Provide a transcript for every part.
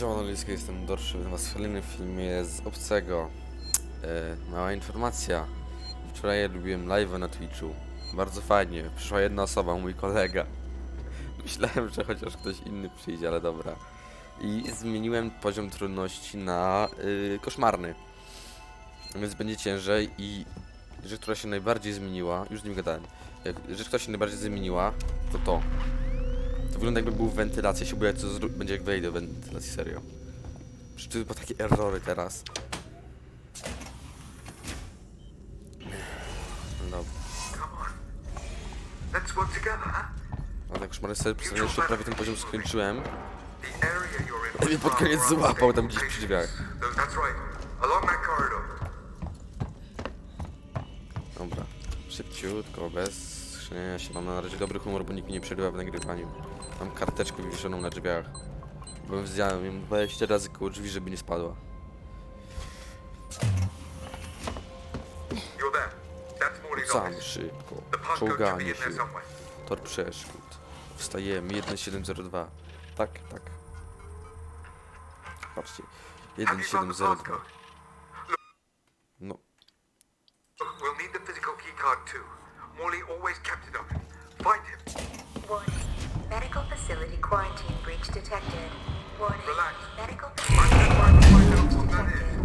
Siemano Liska, jestem Dorszy, witam was w kolejnym filmie z Obcego. E, mała informacja. Wczoraj lubiłem live'a na Twitchu. Bardzo fajnie. Przyszła jedna osoba, mój kolega. Myślałem, że chociaż ktoś inny przyjdzie, ale dobra. I zmieniłem poziom trudności na y, koszmarny. Więc będzie ciężej i rzecz, która się najbardziej zmieniła, już z nim gadałem, rzecz, która się najbardziej zmieniła, to to. Wygląda jakby był w wentylacji, się boję co będzie jak wejdę w wentylacji, serio. Przecież to takie errory teraz. No dobra. Huh? A tak już sobie przedstawiłem, jeszcze prawie ten poziom skończyłem. I mnie pod koniec złapał tam gdzieś przy drzwiach. No. Dobra. Szybciutko, bez skrzynienia się. Mam na razie dobry humor, bo nikt mi nie przerywa w nagrywaniu. Mam karteczkę wywieszoną na drzwiach. Byłem wziąłem ją 20 razy koło drzwi, żeby nie spadła. Office. szybko. Czołganie się. Tor przeszkód. Wstajemy. 1702. Tak, tak. Patrzcie. Have you found the 1702. passcode? No. We'll need the physical too. Morley always kept it on him. Find him. Warning. Medical facility quarantine breach detected. Warning. Relax. Medical facility just trying to find out quarantine what detected.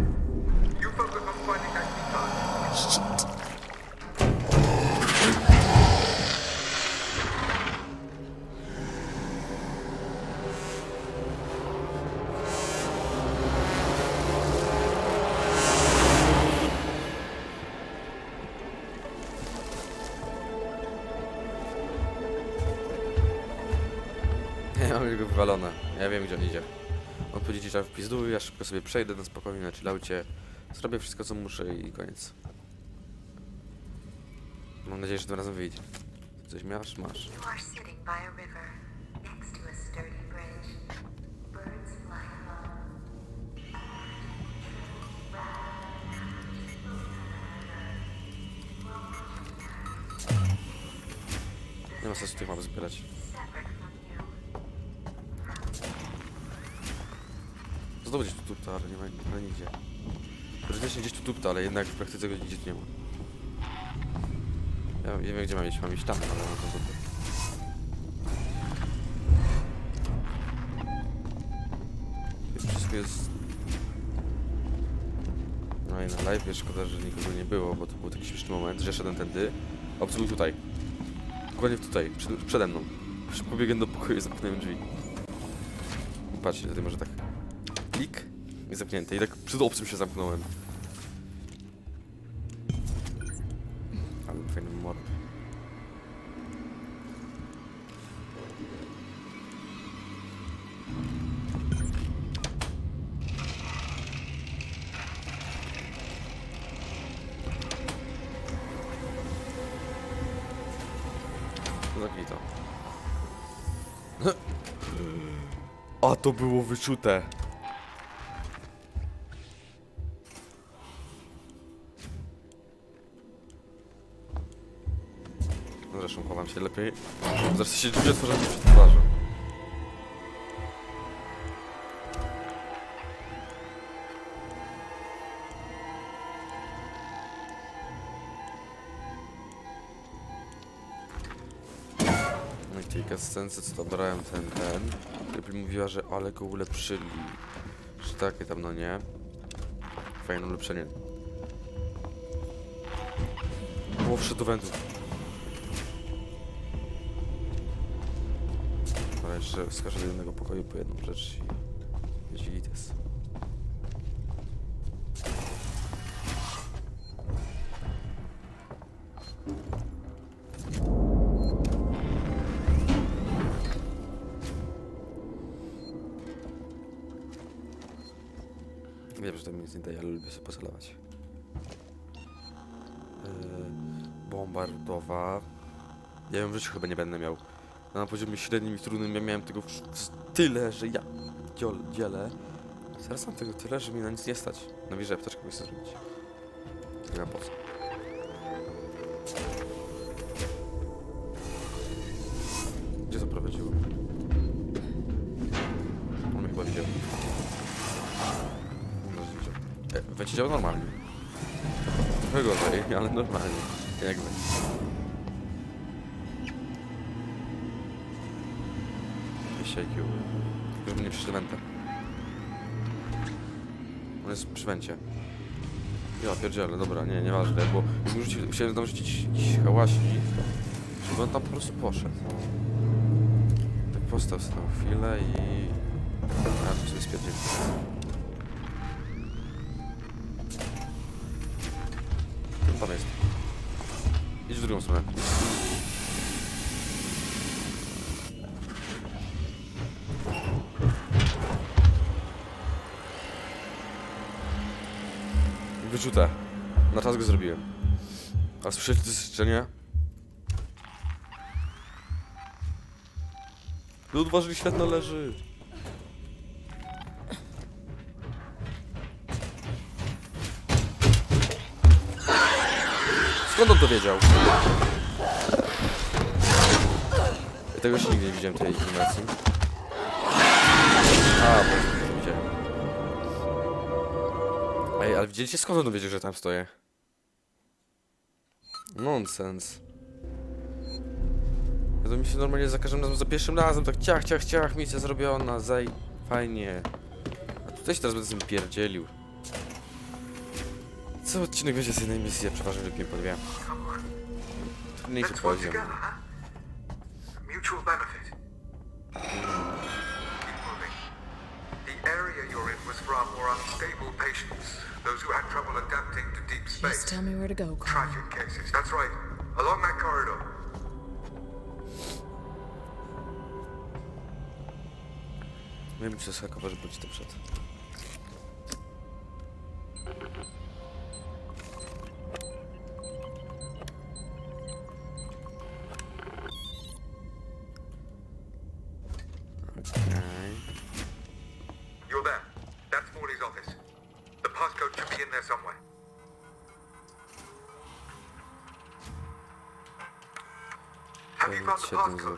Wywalone. Ja wiem, gdzie on idzie. On że trzeba w pizdu, ja szybko sobie przejdę na spokojnie, na chillaucie. Zrobię wszystko, co muszę i koniec. Mam nadzieję, że tym razem wyjdzie. Coś masz? Masz. Nie ma sensu tych map zbierać. Znowu gdzieś tu tupta, ale nie ma ale nigdzie. Teoretycznie gdzieś tu tupta, ale jednak w praktyce go nigdzie nie ma. Ja nie wiem gdzie mam iść, mam iść tam, ale mam to. I wszystko jest... No i na live szkoda, że nikogo nie było, bo to był taki śmieszny moment, że szedłem tędy, obcy był tutaj. Dokładnie tutaj, przed, przede mną. Szybko do pokoju i zamknąłem drzwi. Patrzcie, tutaj może tak klik i zamknięte. I tak przed obcym się zamknąłem. Ale fajny mord. A to było wyczute. No zresztą chowam się lepiej. Zresztą się drzwi otworzą przed twarzą. No i tej kascence co to brałem ten, ten. Lepiej mówiła, że ale go ulepszyli. Że takie tam, no nie. Fajne ulepszenie. Było wszedł wędrów. Ale jeszcze skażę do jednego pokoju po jedną rzecz i... Gites. Wiem, że to mi nic nie daje, ale lubię sobie pocelować. Yy, bombardowa. Ja ją w życiu chyba nie będę miał. Na poziomie średnim i trudnym ja miałem tego tyle, że ja dzielę. Zaraz mam tego tyle, że mi na nic nie stać. No wiesz, że apteczkę chcę zrobić. Nie wiem po co. Gdzie zaprowadziło? On mnie chyba widział. Będzie e, działał normalnie. Trochę gorzej, ale normalnie. Jak będzie. 200 IQ. Już mnie przyszedł wentę. On jest przy wencie. Ja pierdzielę, dobra, nie, nieważne, bo jakbym rzucił, chciałem tam rzucić hałasi, żeby on tam po prostu poszedł. No. Tak postał sobie na chwilę i... A, sobie spierdzieli. Tam jest. Idź w drugą stronę. Na czas go zrobiłem. A słyszeliście to życzenie? Lud ważyli świetno leży. Skąd on to wiedział? Ja tego jeszcze nigdy nie widziałem tej animacji. A, Ej, ale widzieliście skąd on wiedział, że tam stoję? Nonsens. Ja to mi się normalnie za każdym razem, za pierwszym razem, tak ciach, ciach, ciach, misja zrobiona, zaj... Fajnie. A tutaj się teraz będę z tym pierdzielił. Co odcinek będzie z jednej misji, ja przeważnie lubię po dwie. Trudniejszy poziom. Mutual benefit. Keep moving. The area you're in was for our more unstable patients, those who had trouble adapting to deep space. Just tell me where to go, Carl. Tragic cases. That's right. Along that corridor. Nie wiem, czy jest hakowa, żeby ci to przed. 702.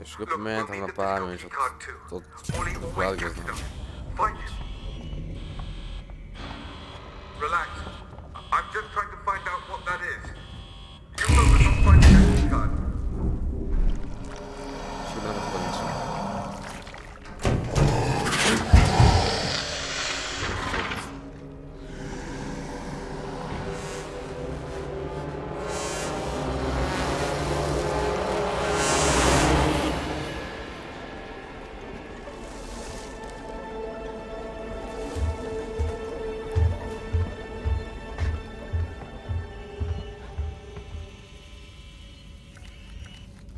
Już go pamiętam na pamięć. Od, od, od, od, od, od, od, od,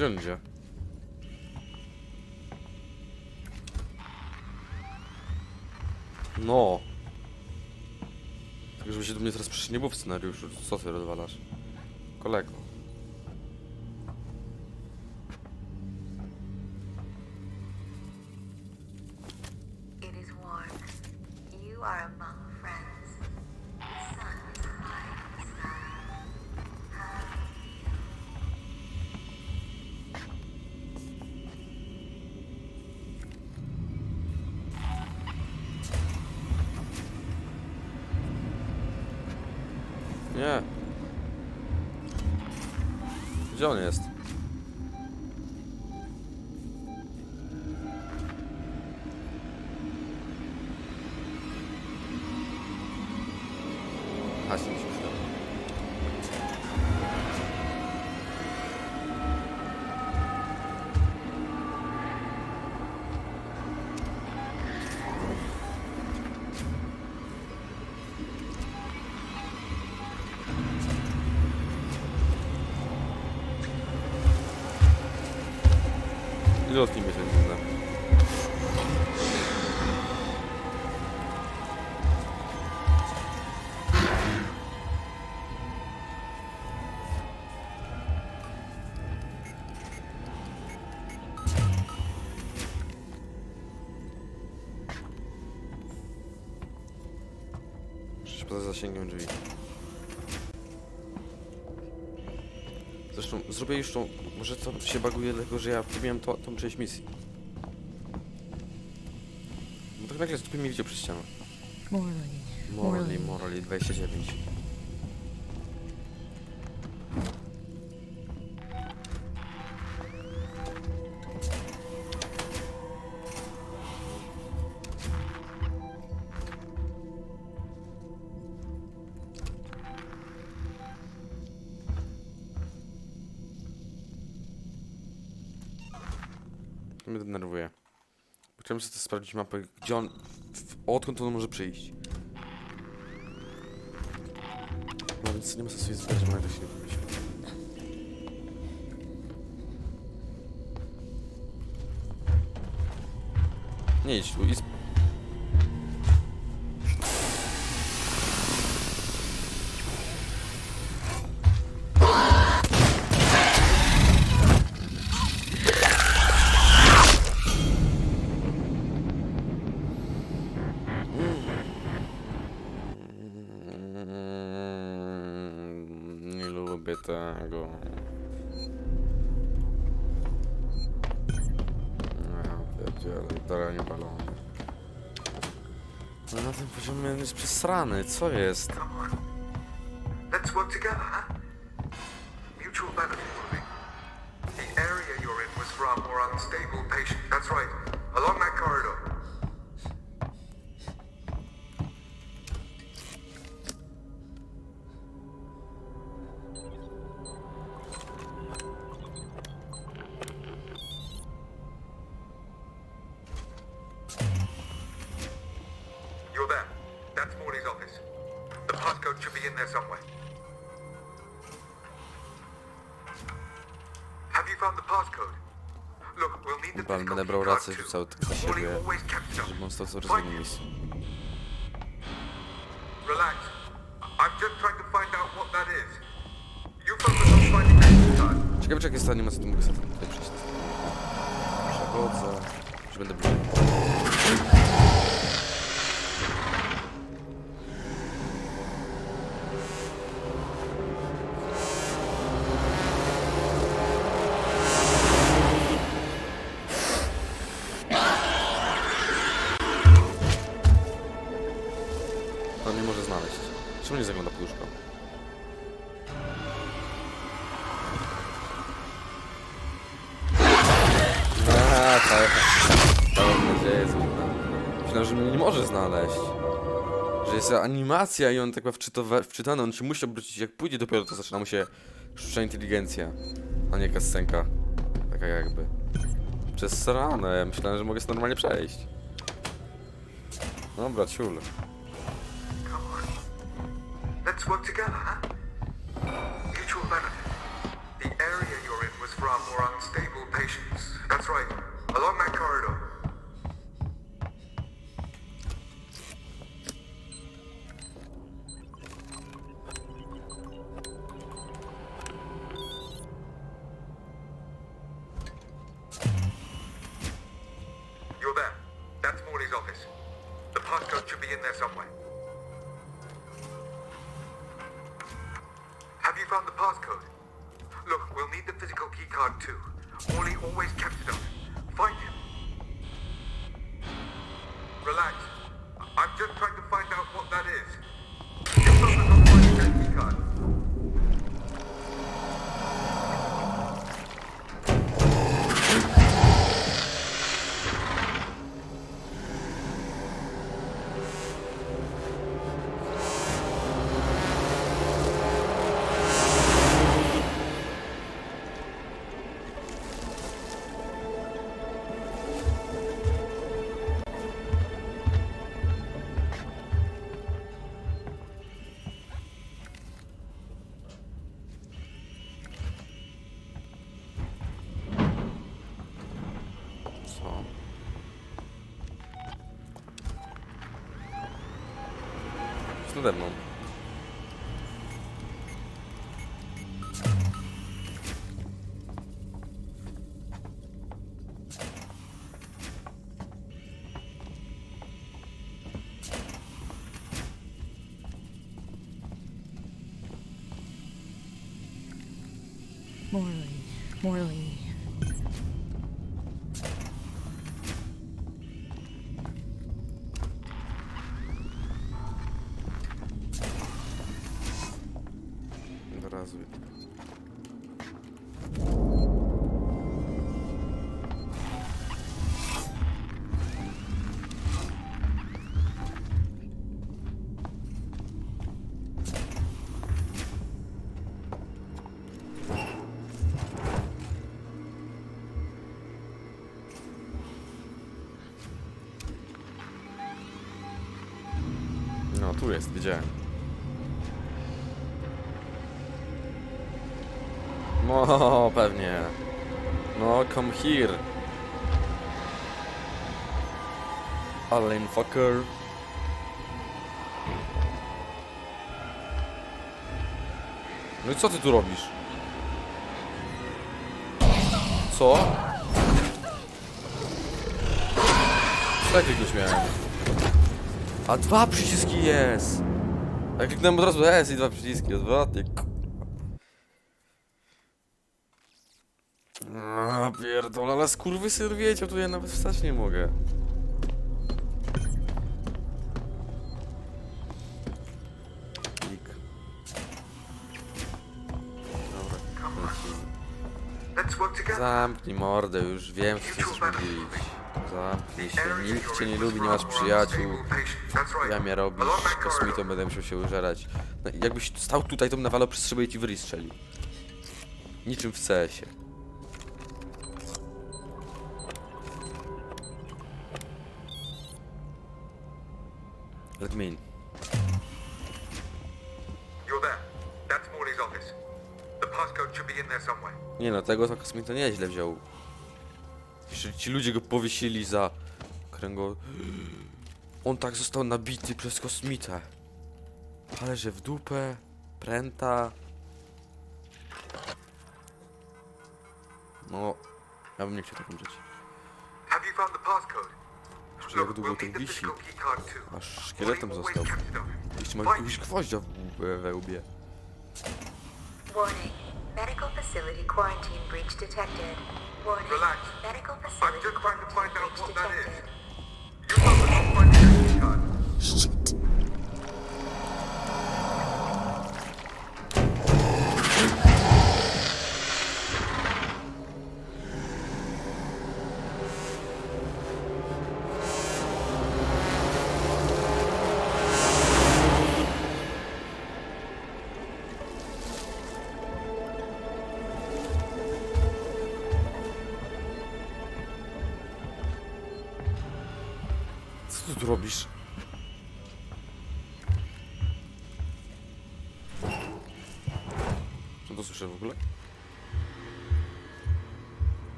Gdzie on idzie? No. Tak, żeby się do mnie teraz przyszli nie było w scenariuszu. Co ty rozwalasz? Kolego. Nie. Gdzie on jest? Poza zasięgiem drzwi. Zresztą zrobię już tą... Może to się baguje dlatego, że ja robiłem to, tą część misji. Bo tak nagle stopy mnie widział przez ścianę. Morley. Morley, Morley 29. sprawdzić mapę, gdzie on... Odkąd on może przyjść. No więc nie ma sensu jest zbierać, bo się nie. Nie idź tu, idź. Poziomie on too. rzucał za Morley siebie, żeby on stał czas w jednym miejscu. Relax. I'm just trying to find out what that is. You focus on finding the key card. Ciekawe czy jak jest ta animacja, to mogę animacja i on tak wczytowa- wczytane, on się musi obrócić, jak pójdzie dopiero to zaczyna mu się sztuczna inteligencja, a nie kascenka. Taka jakby. Przez ranę, myślałem, że mogę sobie normalnie przejść. Dobra, ciul. Let's work together, huh? Nade mną. Morley. Morley. Jest, widziałem. No, pewnie. No, come here. Alien fucker. No i co ty tu robisz? Co? Tak jakiegoś miałem. A dwa przyciski jest! Ja kliknąłem od razu S i dwa przyciski, odwrotnie. A pierdol, ale skurwysyn wiedział, tu ja nawet wstać nie mogę. Klik. Dobra. Zamknij mordę, już wiem, co chcesz zrobić. Zamknij się, nikt cię nie lubi, nie masz przyjaciół. Ja mnie robisz, kosmitą będę musiał się użerać. No, jakbyś stał tutaj, to bym nawalał przez szybę i ci w ryj strzelił. Niczym w CS-ie. Let me in. Nie no, tego to kosmita nieźle wziął. Jeszcze ci ludzie go powiesili za kręgo... On tak został nabity przez kosmitę. Ale że w dupę, pręta... No, ja bym nie chciał tak umrzeć. Have you found the passcode? Jeszcze jak długo the wisi. Aż szkieletem został. Jeszcze ma jakiegoś gwoździa w, we, we łbie. Warning. Medical facility quarantine breach detected. Warning. Relax. Medical I'm just trying to find out what that is. Robisz? Czy to słyszę w ogóle?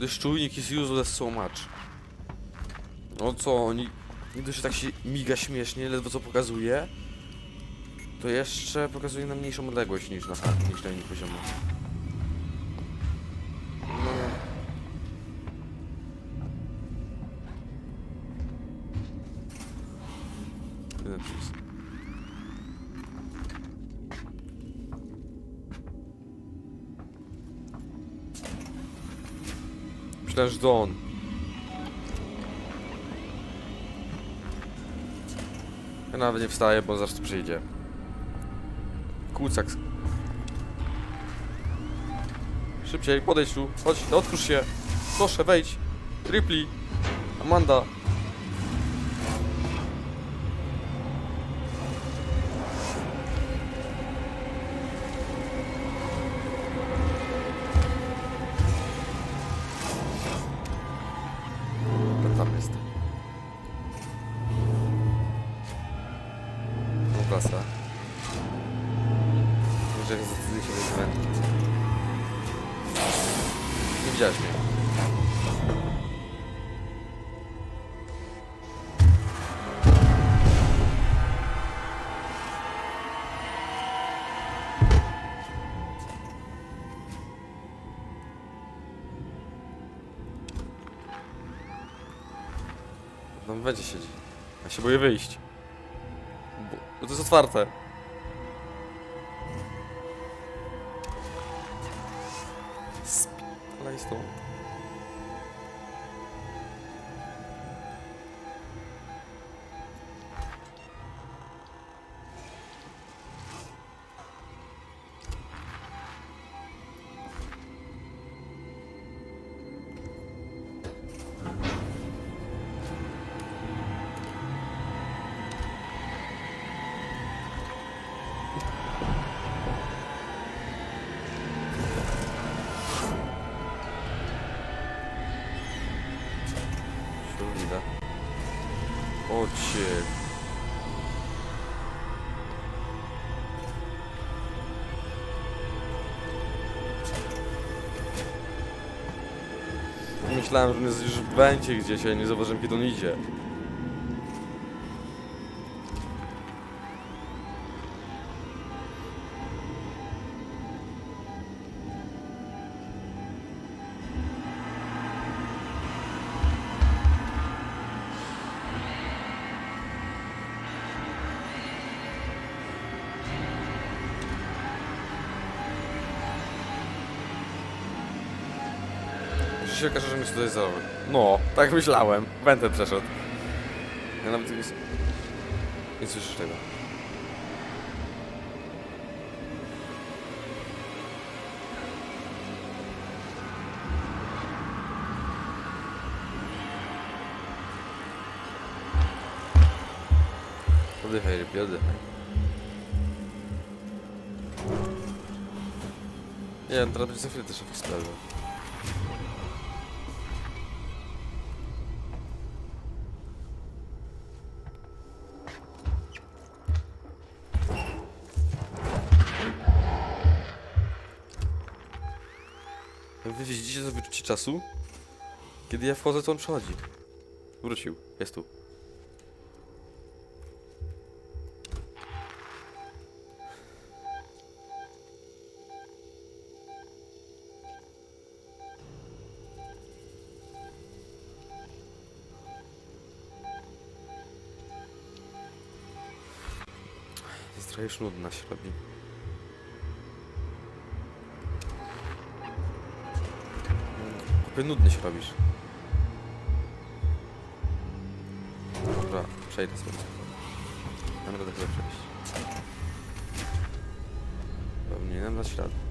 This czujnik is useless so much. No co, oni... Nie dość, że tak się miga śmiesznie, ledwo co pokazuje, to jeszcze pokazuje na mniejszą odległość niż na, niż na innych poziomach. No. Jeden przycisk. Myślałem, że Nawet nie wstaję, bo zaraz tu przyjdzie. Kucak. Szybciej, podejdź tu. Chodź, no otwórz się. Proszę, wejdź. Ripley. Amanda. Tam będzie siedzi. Ja się boję wyjść. Bo, bo to jest otwarte. Spalaj. Myślałem, że już będzie gdzieś, a ja nie zauważyłem kiedy on idzie. Się okaże, że mnie tutaj zarobił. No, tak myślałem. Będę przeszedł. Ja nawet nie, nie słyszysz tego. Oddychaj, rybie, oddychaj. Nie wiem, teraz będzie za chwilę też efekt sprawdzę. Czasu? Kiedy ja wchodzę, to on przechodzi. Wrócił. Jest tu. Jest nudna się robi. Chłopie, nudny się robisz. Dobra, przejdę sobie. Mam radę chyba przejść. Powinienem dać radę.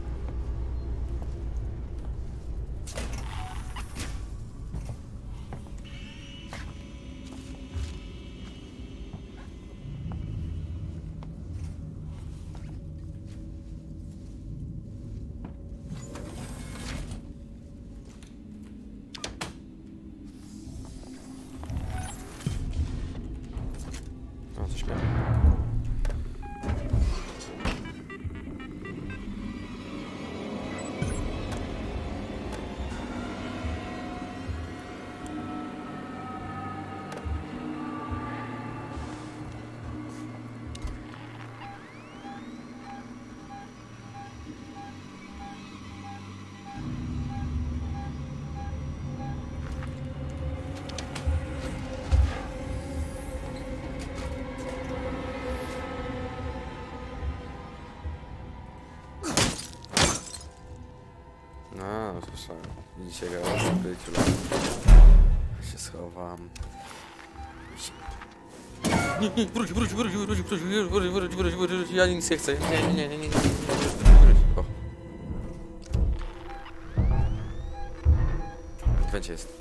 A, słyszałem. Widzicie go w ukryciu. Się schowam. Nie, nie, wróć, wróć, wróć, wróć, wróć, wróć, wróć, wróć, wróć, wróć, wróć, ja nic nie chcę. Nie, nie, nie, nie, nie, nie, wróć. O. Będzie jest.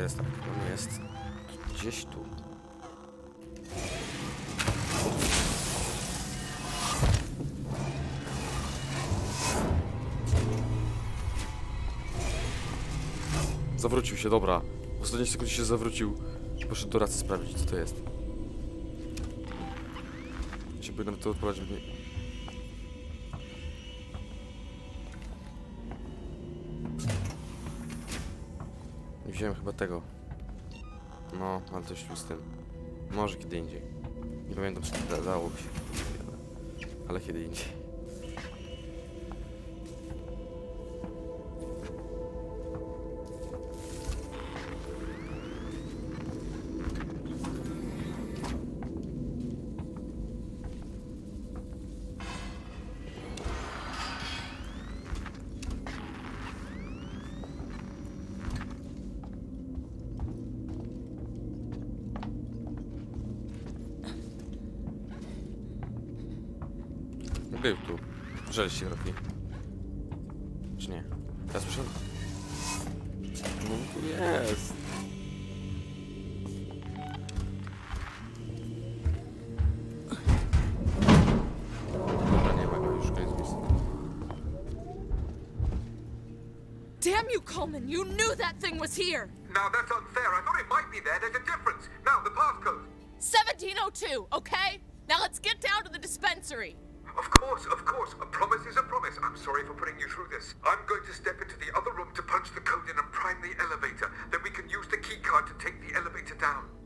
To jest tak? On jest gdzieś tu. Zawrócił się, dobra. W ostatniej sekundzie się zawrócił. Poszedł do racy sprawdzić, co to jest. Się powinienem to odprowadzić. Wziąłem chyba tego. No, ale coś z tym. Może kiedy indziej. Nie pamiętam, czy da, dałoby się. Ale kiedy indziej. Był tu. Żel się robi. Czy nie? Teraz tu jest. Damn you, Coleman! You knew that thing was here! Now that's unfair. I thought it might be there. There's a difference. Now the passcode. 1702, okay? Now let's get down to the dispensary sorry for putting you through this. I'm going to step into the other room to punch the code in and prime the elevator. Then we can use the key card to take the elevator down.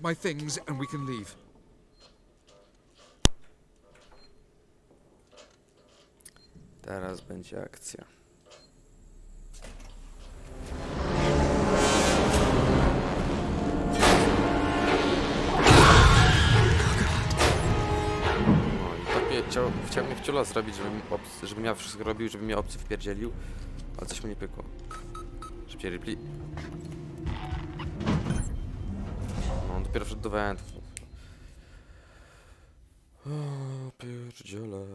Collect my things and we can leave. Teraz będzie akcja. No i tak mnie chciał, chciał mnie wciula zrobić, żebym, obcy, żebym ja wszystko robił, żeby mnie obcy wpierdzielił, ale coś mi nie pykło. Szybciej repli. No on dopiero wszedł do wentów. O, pierdziele.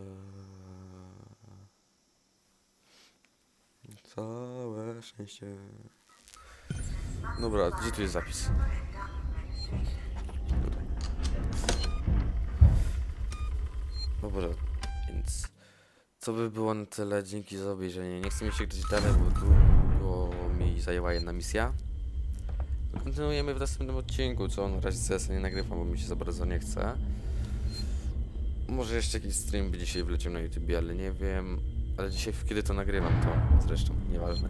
Całe szczęście. Dobra, gdzie tu jest zapis? Dobra, więc co by było na tyle, dzięki za obejrzenie. Nie chcę mi się gdzieś dalej, bo długo mi zajęła jedna misja. Kontynuujemy w następnym odcinku, co na razie CS nie nagrywam, bo mi się za bardzo nie chce. Może jeszcze jakiś stream by dzisiaj wleciał na YouTube, ale nie wiem. Ale dzisiaj, kiedy to nagrywam, to zresztą nieważne.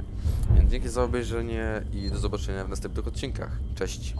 Więc dzięki za obejrzenie i do zobaczenia w następnych odcinkach. Cześć!